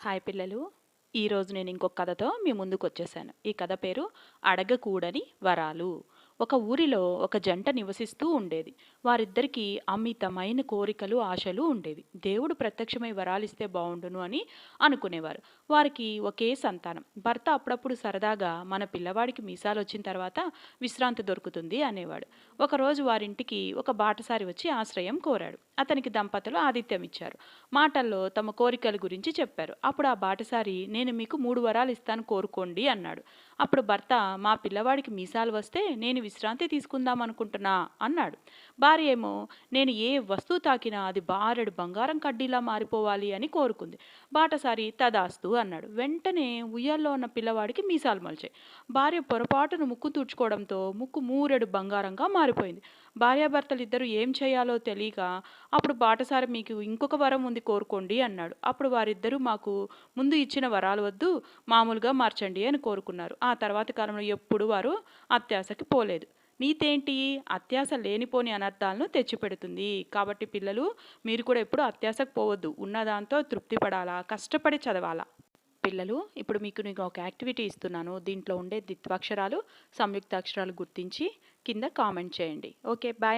Hi పిల్లలు. ఈరోజు నేను ఇంకొక కథతో మీ ముందుకు వచ్చేసాను ఈ కథ పేరు అడగకూడని వరాలు. ఒక ఊరిలో ఒక జంట నివసిస్తూ ఉండేది. వారిద్దరికీ అమితమైన కోరికలు ఆశలు ఉండేవి. దేవుడు ప్రత్యక్షమై వరాలిస్తే బాగుండును అని అనుకునేవారు. వారికి ఒకే సంతానం. భర్త అప్పుడప్పుడు సరదాగా మన పిల్లవాడికి మీసాలు వచ్చిన తర్వాత విశ్రాంతి దొరుకుతుంది అనేవాడు. ఒకరోజు వారింటికి ఒక బాటసారి వచ్చి ఆశ్రయం కోరాడు. అతనికి దంపతులు ఆతిథ్యం ఇచ్చారు. మాటల్లో తమ కోరికల గురించి చెప్పారు. అప్పుడు ఆ బాటసారి నేను మీకు మూడు వరాలు ఇస్తాను కోరుకోండి అన్నాడు. అప్పుడు భర్త మా పిల్లవాడికి మీసాలు వస్తే నేను విశ్రాంతి తీసుకుందాం అనుకుంటున్నా అన్నాడు. భార్య ఏమో నేను ఏ వస్తువు తాకినా అది బారెడు బంగారం కడ్డీలా మారిపోవాలి అని కోరుకుంది. బాటసారి తదాస్తు అన్నాడు. వెంటనే ఉయ్యాల్లో ఉన్న పిల్లవాడికి మీసాలు మలిచాయి. భార్య పొరపాటును ముక్కు తుడుచుకోవడంతో ముక్కు మూరెడు బంగారంగా మారిపోయింది. భార్యాభర్తలు ఇద్దరు ఏం చేయాలో తెలియక అప్పుడు బాటసారి మీకు ఇంకొక వరం ఉంది కోరుకోండి అన్నాడు. అప్పుడు వారిద్దరూ మాకు ముందు ఇచ్చిన వరాలు వద్దు మామూలుగా మార్చండి అని కోరుకున్నారు. ఆ తర్వాత కాలంలో ఎప్పుడు వారు అత్యాశకి పోలేదు. నీతేంటి? అత్యాశ లేనిపోని అనర్థాలను తెచ్చిపెడుతుంది. కాబట్టి పిల్లలు మీరు కూడా ఎప్పుడు అత్యాశకు పోవద్దు. ఉన్నదాంతో తృప్తి పడాలా కష్టపడి చదవాలా? పిల్లలు ఇప్పుడు మీకు నేను ఒక యాక్టివిటీ ఇస్తున్నాను. దీంట్లో ఉండే ద్విత్వాక్షరాలు సంయుక్తాక్షరాలు గుర్తించి కింద కామెంట్ చేయండి. Okay bye.